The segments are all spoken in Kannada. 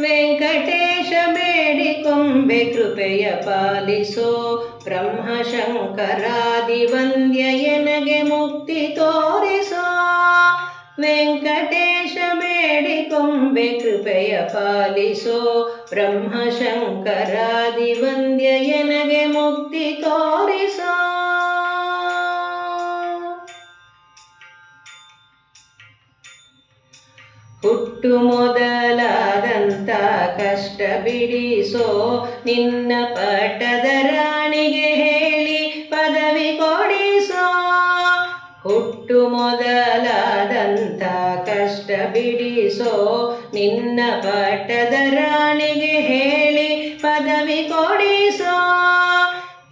ವೆಂಕಟೇಶ ಬೇಡಿಕೊಂಬೆ ಕೃಪೆಯ ಪಾಲಿಸೋ ಬ್ರಹ್ಮಶಂಕರಾದಿ ವಂದ್ಯ ಎನಗೆ ಮುಕ್ತಿ ತೋರಿಸೋ. ವೆಂಕಟೇಶ ಬೇಡಿಕೊಂಬೆ ಕೃಪೆಯ ಪಾಲಿಸೋ ಬ್ರಹ್ಮಶಂಕರಾದಿ ವಂದ್ಯ ಎನಗೆ ಮುಕ್ತಿ ತೋರಿಸೋ. ಹುಟ್ಟು ಮೊದಲಾದಂತ ಕಷ್ಟ ಬಿಡಿಸೋ ನಿನ್ನ ಪಟದ ರಾಣಿಗೆ ಹೇಳಿ ಪದವಿ ಕೊಡಿಸೋ. ಹುಟ್ಟು ಮೊದಲಾದಂತ ಕಷ್ಟ ಬಿಡಿಸೋ ನಿನ್ನ ಪಟದ ರಾಣಿಗೆ ಹೇಳಿ ಪದವಿ ಕೊಡಿಸೋ.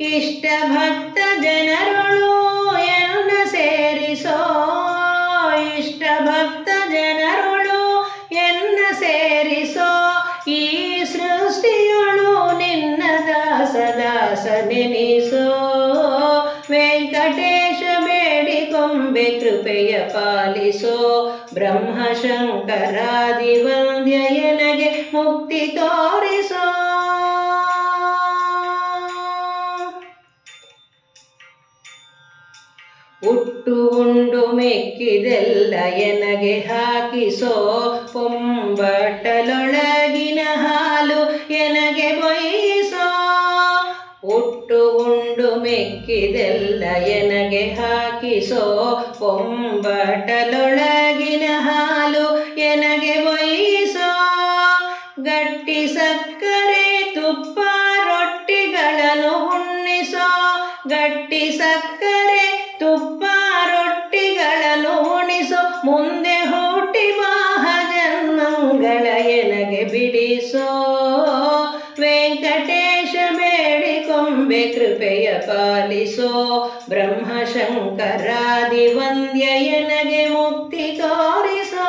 ಇಷ್ಟ ಭಕ್ತ ಜನರುಳು ದಾಸ ದಾಸ ವೆಂಕಟೇಶ ಬೇಡಿಕೊಂಬೆ ಕೃಪೆಯ ಪಾಲಿಸೋ. ಬ್ರಹ್ಮಶಂಕರಾದಿ ವಂದ್ಯ ಎನಗೆ ಮುಕ್ತಿ ತೋರಿಸೋ. ಉಟ್ಟು ಉಂಡು ಮೆಕ್ಕಿದೆಲ್ಲ ಎನಗೆ ಹಾಕಿಸೋ. ಪೊಂಬಟ್ಟಲೊಳಗಿನ ಉಟ್ಟು ಉಂಡು ಮೆಕ್ಕಿದೆಲ್ಲ ಎನಗೆ ಹಾಕಿಸೋ ಕೊಂಬಟಲೊಳಗಿನ ಹಾಲು ಎನಗೆ ಬಯಸೋ ಗಟ್ಟಿ ಸಕ್ಕರೆ ತುಪ್ಪ ರೊಟ್ಟಿಗಳನ್ನು ಉಣ್ಣಿಸೋ? ಗಟ್ಟಿ ಸಕ್ಕರೆ ತುಪ್ಪ ರೊಟ್ಟಿಗಳನ್ನು ಉಣಿಸೋ ಮುಂದೆ ಹುಟ್ಟಿ ಮಹಾಜನ್ಮಂಗಳ ಜನ್ಮಂಗಳ ಎನಗೆ ಬಿಡಿಸೋ? ಬೇಡಿಕೊಂಬೆ ಕೃಪೆಯ ಪಾಲಿಸೋ ಬ್ರಹ್ಮಶಂಕರಾದಿ ವಂದ್ಯ ಎನಗೆ ಮುಕ್ತಿ ತೋರಿಸೋ.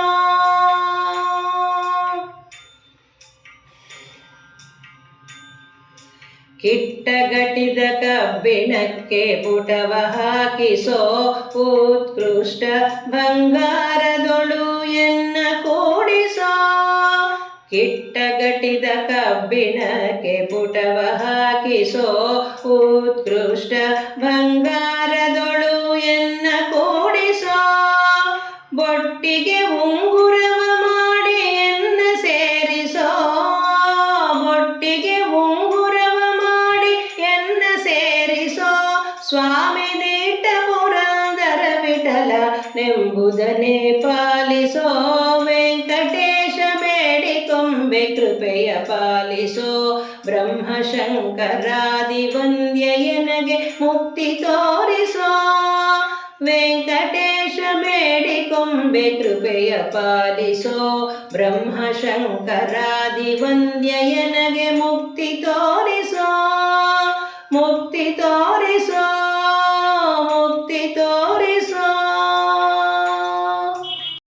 ಕಿಟ್ಟಗಟಿದ ಕಬ್ಬಿಣಕ್ಕೆ ಪುಟವ ಹಾಕಿಸೋ ಉತ್ಕೃಷ್ಟ ಬಂಗಾರದೊಳು ಎನ್ನ ಕಿಟ್ಟಗಟಿದ ಕಬ್ಬಿಣಕ್ಕೆ ಪುಟವ ಹಾಕಿಸೋ ಉತ್ಕೃಷ್ಟ ಬಂಗಾರದೊಳು ಎನ್ನ ಕೂಡಿಸೋ ಬೊಟ್ಟಿಗೆ ಉಂಗುರವ ಮಾಡಿ ಎನ್ನ ಸೇರಿಸೋ ಬೊಟ್ಟಿಗೆ ಉಂಗುರವ ಮಾಡಿ ಎನ್ನ ಸೇರಿಸೋ ಸ್ವಾಮಿ ನೀಟ ಪುರಂದರ ವಿಠಲ ನೆಂಬುದನೆ ಪಾಲಿಸೋ ವೆಂಕಟೇಶ ಬೇಡಿಕೊಂಬೆ ಕೃಪೆಯ ಪಾಲಿಸೋ ಬ್ರಹ್ಮಶಂಕರಾದಿ ವಂದ್ಯ ಎನಗೆ ಮುಕ್ತಿ ತೋರಿಸೋ ವೆಂಕಟೇಶ ಬೇಡಿಕೊಂಬೆ ಕೃಪೆಯ ಪಾಲಿಸೋ ಬ್ರಹ್ಮಶಂಕರಾದಿ ಮುಕ್ತಿ ತೋರಿಸೋ ಮುಕ್ತಿ ತೋರಿಸೋ ಮುಕ್ತಿ ತೋರಿಸೋ